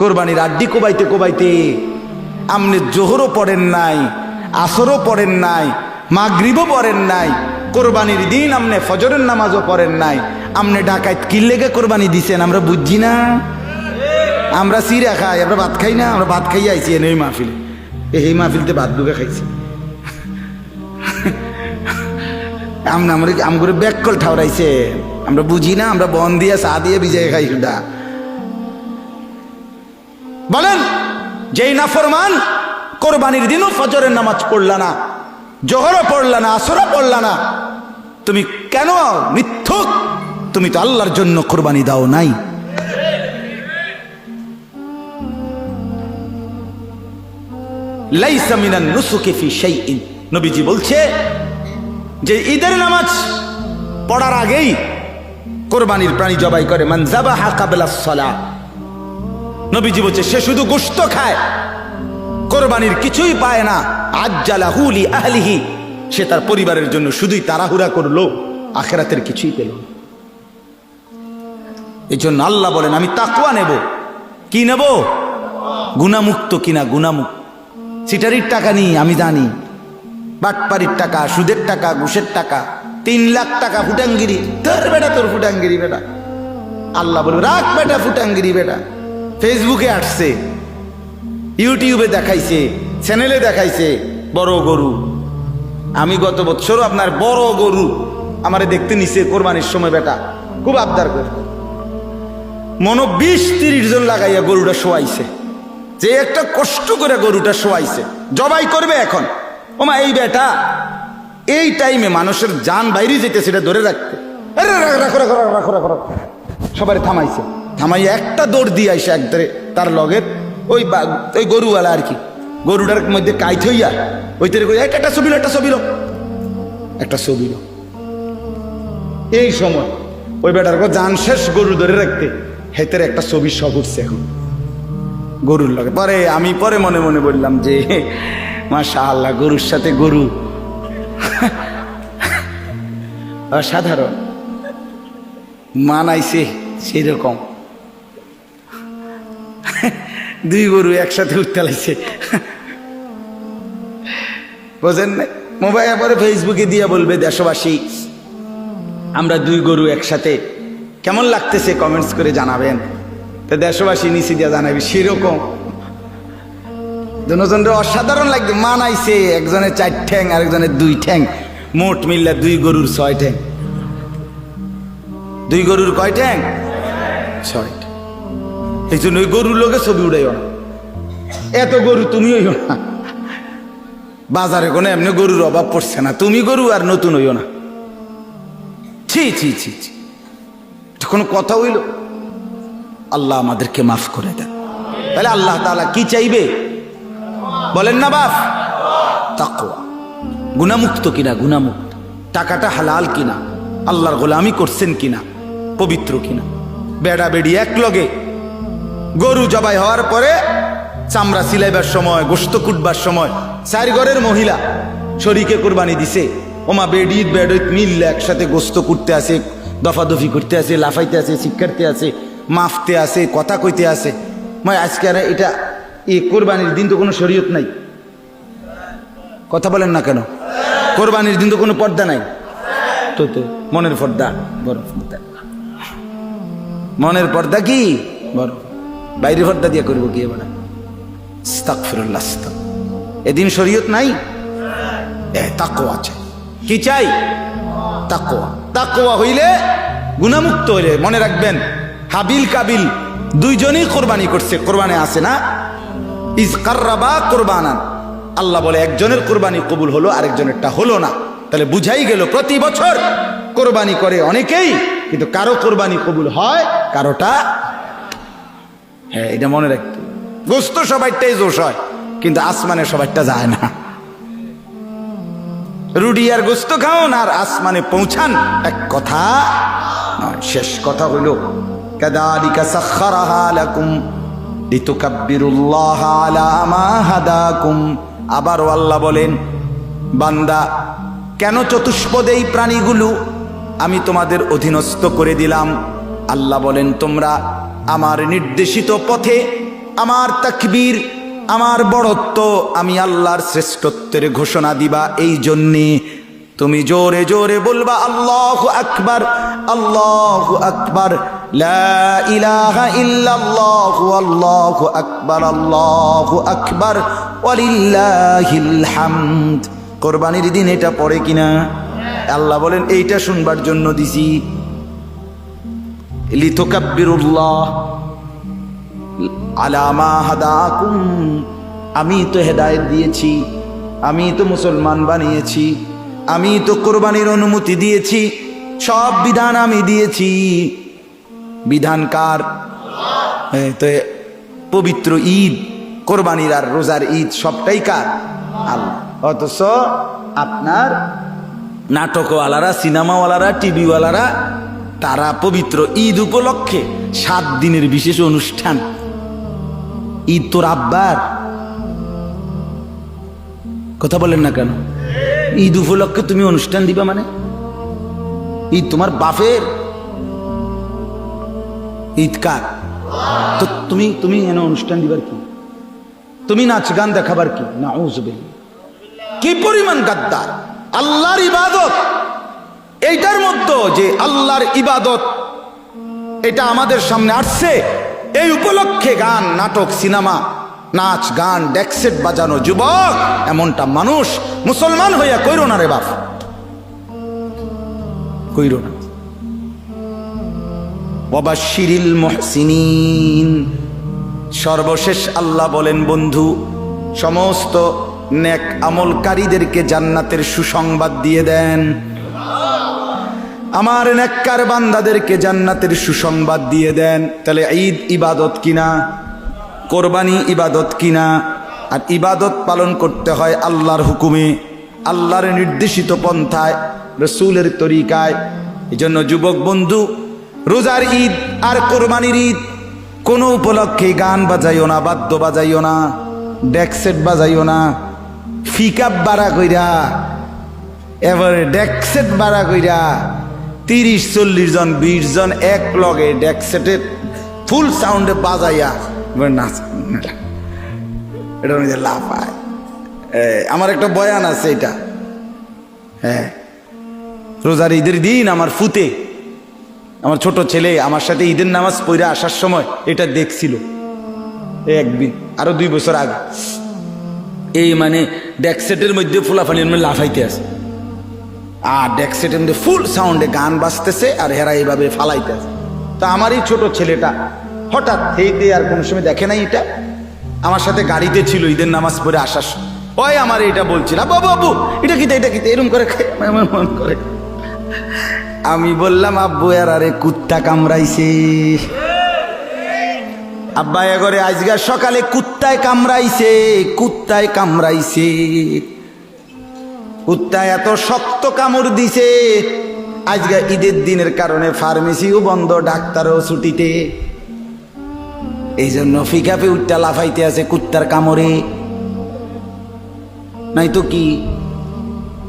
কোরবানির আড্ডি কোবাইতে কোবাইতে আপনি জোহরও পড়েন নাই, আসরও পড়েন নাই, মাগরিবও পড়েন নাই, কোরবানির দিন আপনি ফজরের নামাজও পড়েন নাই আপনি ডাকায় লেগে কোরবানি দিছেন আমরা বুঝছি না। আমরা সিরা খাই, আমরা ভাত খাই না, আমরা ভাত খাইয়ে আইছি এনে এই মাহফিলে। এই মাহফিলতে ভাত দুগে খাইছি। আমরা আমরা আমগুলো ব্যাককল ঠাউরাইছে আমরা বুঝি না, আমরা বন দিয়ে চা দিয়ে বিজয় খাই সুদা বলেন, যেই নাফরমান কোরবানির দিনও ফজরের নামাজ পড়লা না, জোহরও পড়লা না, আসরও পড়লা না, তুমি কেন মিথ্যুক? তুমি তো আল্লাহর জন্য কোরবানি দাও নাই। নবীজি বলছে যে ঈদের নামাজ পড়ার আগেই কোরবানির প্রাণী জবাই করে, মান যাবাহা কাবলা সলা। নবীজি বলছে, সে শুধু গোশত খায়। কোরবানির কিছুই পায় না। আজ্জালা হুলি আহলিহি। সে তার পরিবারের জন্য শুধুই তাড়াহুড়া করল, আখেরাতের কিছুই পেল। এই জন্য আল্লাহ বলেন, আমি তাকুয়া নেব। কি নেব? গুণামুক্ত কিনা? গুণামুক্ত সিটারির টাকা নিই, আমি জানি। বাটপারির টাকা, সুদের টাকা, ঘুষের টাকা। তিন লাখ টাকা ফুটাঙ্গিরি। তোর বেটা তোর ফুটাঙ্গিরি বেটা। আল্লাহ বলবে, রাখ বেটা ফুটাঙ্গিরি বেটা। ফেসবুকে আসছে। ইউটিউবে দেখাইছে চ্যানেলে দেখাইছে, বড় গরু। আমি গত বছরও আপনার বড় গরু আমারে দেখতে নিছে কোরবানির সময়, বেটা। খুব আবদার করে। মনো বিশ তিরিশ জন লাগাইয়া গরুটা শোয়াইছে। যে একটা কষ্ট করে গরুটা শোয়াইছে। জবাই করবে এখন। ওমা এই বেটা, এই টাইমে মানুষের যান বাইরে যেতে সেটা ধরে রাখতে। রাখো রাখো রাখো রাখো রাখো সবাই থামাইছে। থামাই একটা দৌড় দিয়ে আইসে একদারে তার লগের ওই ওই গরুওয়ালা আর কি। গরুটার মধ্যে কাইত হইয়া ওই তেরে "এই, একটা ছবি একটা ছবি লো।" একটা ছবি এই সময় ওই বেটার যান শেষ গরু ধরে রাখতে হেতের একটা ছবি সব উঠছে এখন। গরুর লগে। পরে আমি পরে মনে মনে বললাম যে মাশা আল্লাহ গরুর সাথে গরু। অসাধারণ। মানাইছে সেই রকম দুই গরু একসাথে উঠতে লাগছে। বোঝেন না মোবাইল পরে ফেসবুকে দিয়ে বলবে, দেশবাসী, আমরা দুই গরু একসাথে, কেমন লাগতেছে কমেন্টস করে জানাবেন? তো দেশবাসী নিচে দিয়ে জানাবি, সেরকম। দুজনের অসাধারণ লাগবে মানাইছে, একজনের চার ঠ্যাং, আরেকজনের দুই ঠ্যাং, মোট মিললে দুই গরুর ছয় ঠ্যাং। দুই গরুর কয় ঠ্যাং? ছয়। এই জন্য ওই গরুর লোকে ছবি উড়াইও না। এত গরু তুমি হইও না। বাজারে কোনো এমনি গরুর অভাব পড়ছে না। তুমি গরু আর নতুন হইও না। ছি ছি ছি ছি। কোনো কথা হইল? আল্লাহ আমাদেরকে মাফ করে দেন। তাহলে আল্লাহ তাআলা কি চাইবে? বলেন না, বাপ। তাকওয়া। গুণামুক্ত কিনা গুণামুক্ত টাকাটা হালাল কিনা? আল্লাহর গোলামি করছেন কিনা? পবিত্র কিনা? বেড়া বেড়ি এক লগে গরু জবাই হওয়ার পরে চামড়া সিলাইবার সময়, গোস্ত কুটবার সময়, চার ঘরের মহিলা শরীকে কোরবানি দিছে। ওমা বেডিত বেডিত মিললে একসাথে গোস্ত কুটতে আসে দফাদফি করতে আসে লাফাইতে আছে শিক্ষার্থী আছে, মাফতে আছে, কথা কইতে আছে। মই আজকে আর এটা এই কোরবানির দিন তো কোনো শরীয়ত নাই। কথা বলেন না কেন? কোরবানির দিন তো কোনো পর্দা নাই। তো তো, মনের পর্দা, বড় পর্দা। মনের পর্দা কি? বড় বাইরের পর্দা দিয়ে করব কি এবার? আস্তাগফিরুল্লাহ, আস্তাগ। এদিন শরীয়ত নাই? তাকওয়া আছে। কি চাই? তাকওয়া। তাকোয়া হইলে গুণামুক্ত হইলে মনে রাখবেন হাবিল কাবিল দুইজনই কোরবানি করছে কোরবানি আছে না? ইজ কার্রাবা কোরবানান। আল্লাহ বলে একজনের কোরবানি কবুল হলো আরেকজনেরটা হলো না। তাহলে বুঝাই গেল প্রতি বছর কোরবানি করে অনেকেই কিন্তু কারও কোরবানি কবুল হয় কারোটা হ্যাঁ এটা মনে রাখতে। গোস্ত সবাইটাই জোশ হয়, কিন্তু আসমানে সবাইটা যায় না। রুডি আর গোস্ত খাওন আর আসমানে পৌঁছান, এক কথা শেষ কথা হইল কাদালিকা সাখারাহা লাকুম, লিতুকাব্বিরুল্লাহ আলা মা হাদাকুম। আবারও আল্লাহ বলেন, বান্দা, কেন চতুষ্পদে এই প্রাণীগুলো? আমি তোমাদের অধীনস্থ করে দিলাম। আল্লাহ বলেন, তোমরা আমার নির্দেশিত পথে, আমার তাকবীর, আমার বড়ত্ব আমি আল্লাহর শ্রেষ্ঠত্বের ঘোষণা দিবা। এই জন্যে তুমি জোরে জোরে বলবা, আল্লাহ আকবার আল্লাহ আকবার আল্লাহু আকবার আল্লাহু আকবার হামদ। কোরবানির দিন এটা পড়ে কিনা? আল্লাহ বলেন, এইটা শুনবার জন্য দিছি। আমি তো হেদায়েত দিয়েছি আমি তো মুসলমান বানিয়েছি আমি তো কোরবানির অনুমতি দিয়েছি সব বিধান আমি দিয়েছি। বিধানকার হ্যাঁ, তো পবিত্র ঈদ কোরবানির আর রোজার ঈদ সবটাই কার? আল্লাহ। অথচ আপনার নাটকওয়ালারা সিনেমাওয়ালারা টিভিওয়ালারা তারা পবিত্র ঈদ উপলক্ষে সাত দিনের বিশেষ অনুষ্ঠান। ঈদ তোর আব্বার। কথা বলেন না কেন? ঈদ উপলক্ষে তুমি অনুষ্ঠান দিবা মানে? ঈদ তোমার বাপের। ঈদ কার? তো তুমি তুমি এনে অনুষ্ঠান দিবার কি? তুমি নাচ গান দেখাবার কি? না কি পরিমাণ গাদ্দার। আল্লাহর ইবাদত। এইটার মধ্যে যে আল্লাহর ইবাদত, এটা আমাদের সামনে আসছে। এই উপলক্ষে গান, নাটক, সিনেমা, নাচ, গান ডেকসেট বাজানো যুবক, এমনটা মানুষ মুসলমান হইয়া কইর না রে বাপ। কইর না। শিরিল মুহসিনিন। সর্বশেষ আল্লাহ বলেন, বন্ধু, সমস্ত নেক আমলকারীদেরকে জান্নাতের সুসংবাদ দিয়ে দেন। আমার নেককার বান্দাদেরকে জান্নাতের সুসংবাদ দিয়ে দেন। তাহলে ঈদ ইবাদত কিনা? কোরবানি ইবাদত কিনা? আর ইবাদত পালন করতে হয় আল্লাহর হুকুমে, আল্লাহর নির্দেশিত পন্থায়, রসুলের তরিকায়। এই জন্য যুবক বন্ধু, রোজার ঈদ আর কোরবানির ঈদ, কোনো উপলক্ষে গান বাজাইও না, বাদ্য বাজাইও না ডেকসেট বাজাইও না, ফিকাপ বাড়া কইরা এবার ডেকসেট বাড়া কইরা তিরিশ, চল্লিশ জন, বিশ জন এক লগে ডেকসেটের ফুল সাউন্ডে বাজাইয়া নাচ এটা নিজে লাভ হয় আমার একটা বয়ান আছে এটা। হ্যাঁ রোজার ঈদের দিন আমার ফুতে, আমার ছোট ছেলে আমার সাথে ঈদের নামাজ পড়ে আসার সময় এটা দেখছিল। একদিন, আরও দুই বছর আগে। এই মানে ডেকসেটের মধ্যে ফুলাফানির মধ্যে লাফাইতে আছে। আর ডেকসেটের মধ্যে ফুল সাউন্ডে গান বাজতেছে আর হেরা এইভাবে ফালাইতেছে তো আমার এই ছোট ছেলেটা, হঠাৎ থেকে আর কোনো সময় দেখে নাই এটা? আমার সাথে গাড়িতে ছিল, ঈদের নামাজ পড়ে আসার সময়। ওই আমার এটা বলছিল বাবু বাবু এটা কিতে এটা কিতে এরকম করে এমন মন করে। আমি বললাম, আব্বু আর আরে কুত্তা কামড়াইছে। আব্বা এগরে আজকাল সকালে কুত্তায় কামড়াইছে কুত্তায় কামড়াইছে। কুত্তায় এত শক্ত কামড় দিছে। আজকে ঈদের দিনের কারণে ফার্মেসিও বন্ধ, ডাক্তারও ছুটিতে। এই জন্য ফিকাপে উঠটা লাফাইতে আছে কুত্তার কামড়ে। নাই তো কি?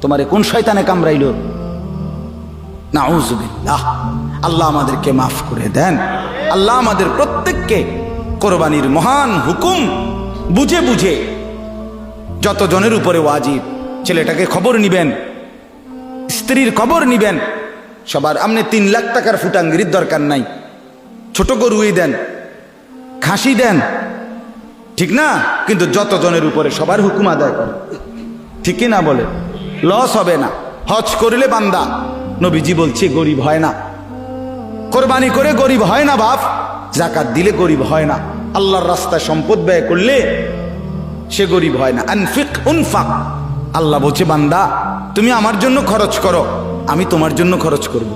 তোমারে কোন শয়তানে কামড়াইল? না আল্লাহ আমাদেরকে মাফ করে দেন। আল্লাহ আমাদের প্রত্যেককে কোরবানির মহান হুকুম বুঝে বুঝে যতজনের উপরে ওয়াজিব ছেলেটাকে খবর নিবেন, স্ত্রীর খবর নিবেন, সবার আপনি তিন লাখ টাকার ফুটাঙ্গির দরকার নাই। ছোট গরুই দেন, খাসি দেন, ঠিক না? কিন্তু যতজনের উপরে সবার হুকুম আদায় করে, ঠিকই না বলে? লস হবে না, হজ করলে বান্দা, নবীজি বলছে, গরিব হয় না। কোরবানি করে গরিব হয় না বাপ, জাকাত দিলে গরিব হয় না। আল্লাহর রাস্তায় সম্পদ ব্যয় করলে সে গরিব হয় না। আনফিক, উনফাক। আল্লাহ বলছে, বান্দা, তুমি আমার জন্য খরচ করো, আমি তোমার জন্য খরচ করব।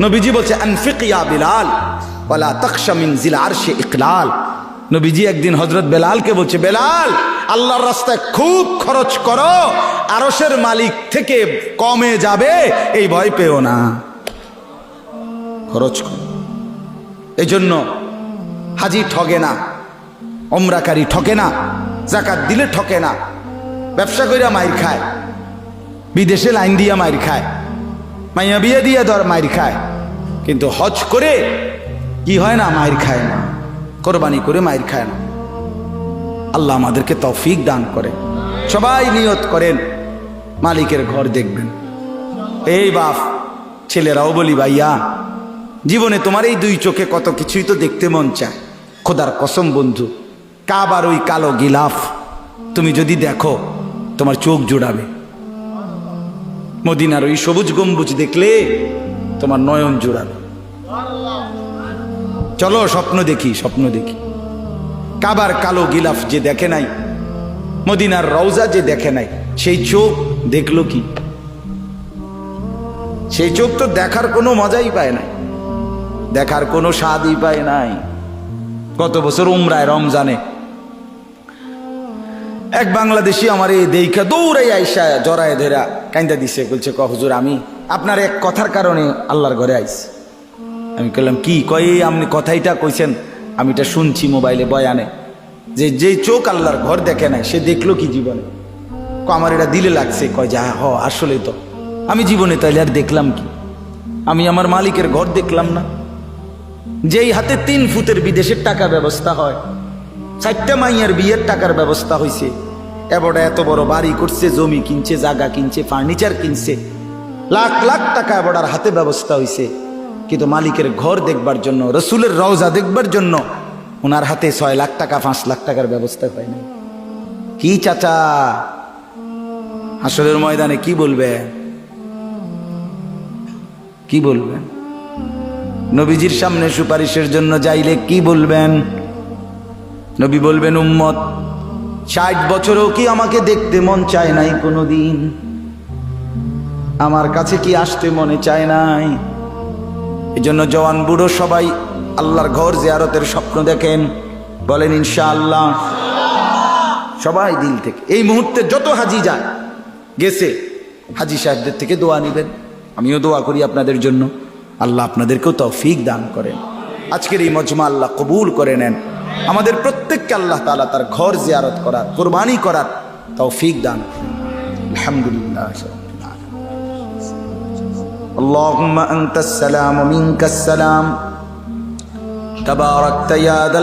নবীজি বলছে, আনফিক বিলাল, ওয়ালা তখশা জিল আরশে ইকলাল। নবীজি একদিন হজরত বেলালকে বলছে, বেলাল, আল্লাহর রাস্তায় খুব খরচ করো আরসের মালিক থেকে কমে যাবে, এই ভয় পেও না। খরচ করো। এই জন্য হাজি ঠগে না অমরাকারী ঠকে না জাকাত দিলে ঠকে না ব্যবসা কইরা মাইর খায়। বিদেশে লাইন দিয়া মাইর খায়। মাইয়া বিয়ে দিয়ে ধর মাইর খায়। কিন্তু হজ করে কি হয় না মাইর খায় না? কোরবানি করে মায়ের খায় না। আল্লাহ আমাদেরকে তৌফিক দান করে। সবাই নিয়ত করেন। মালিকের ঘর দেখবেন। এই বাপ, ছেলেরাও বলি, ভাইয়া, জীবনে তোমার এই দুই চোখে কত কিছুই তো দেখতে মন চায়। খোদার কসম বন্ধু, কাবার ওই কালো গিলাফ, তুমি যদি দেখো তোমার চোখ জোড়াবে। মদিনার ওই সবুজ গম্বুজ দেখলে তোমার নয়ন জোড়াবে। চলো স্বপ্ন দেখি স্বপ্ন দেখি। কাবার কালো গিলাফ যে দেখে নাই, মদিনার রওজা যে দেখে নাই, সেই চোখ দেখল কি? সেই চোখ তো দেখার কোনো মজাই পায় নাই, দেখার কোনো স্বাদই পায় নাই। গত বছর উমরায় রমজানে এক বাংলাদেশি আমার এই দেইখা দৌড়াই আইসা জড়ায় ধরা কাইন্দা দিছে বলছে ক হুজুর, আমি আপনার এক কথার কারণে আল্লাহর ঘরে আইছি। আমি বললাম কি? কয়ে আপনি কথাইটা কইছেন, আমি এটা শুনছি মোবাইলে বয়ানে। যে যে চোখ আল্লাহর ঘর দেখে নাই, সে দেখল কি জীবনে? ক আমার এটা দিলে লাগছে। কয়, যা, হ আসলে তো। আমি জীবনে তাইলে আর দেখলাম কি? আমি আমার মালিকের ঘর দেখলাম না। যেই হাতে তিন ফুটের বিদেশের টাকা ব্যবস্থা হয়, চারটা মাইয়ার বিয়ের টাকার ব্যবস্থা হয়েছে এবারে এত বড় বাড়ি করছে, জমি কিনছে, জায়গা কিনছে ফার্নিচার কিনছে। লাখ লাখ টাকা এবারার হাতে ব্যবস্থা হয়েছে কিন্তু মালিকের ঘর দেখবার জন্য, রসুলের রওজা দেখবার জন্য ওনার হাতে ছয় লাখ টাকা, পাঁচ লাখ টাকার ব্যবস্থা হয় না কি চাচা? আসলের ময়দানে কি বলবে? কি বলবেন নবীজির সামনে সুপারিশের জন্য যাইলে কি বলবেন? নবী বলবেন, উম্মত ষাট বছরও কি আমাকে দেখতে মন চায় নাই কোনোদিন? আমার কাছে কি আসতে মনে চায় নাই? এই জন্য জওয়ান বুড়ো সবাই আল্লাহর ঘর জিয়ারতের স্বপ্ন দেখেন। বলেন, ইনশাআল্লাহ। সবাই দিল থেকে। এই মুহূর্তে যত হাজি যায়, গেছে, হাজি সাহেবদের থেকে দোয়া নেবেন। আমিও দোয়া করি আপনাদের জন্য। আল্লাহ আপনাদেরকেও তৌফিক দান করেন। আজকের এই মজমা আল্লাহ কবুল করে নেন। আমাদের প্রত্যেককে আল্লাহ তাআলা তার ঘর জিয়ারত করার কোরবানি করার তৌফিক দান করেন আলহামদুলিল্লাহ اللهم أنت السلام ومنك السلام تباركت يا ذا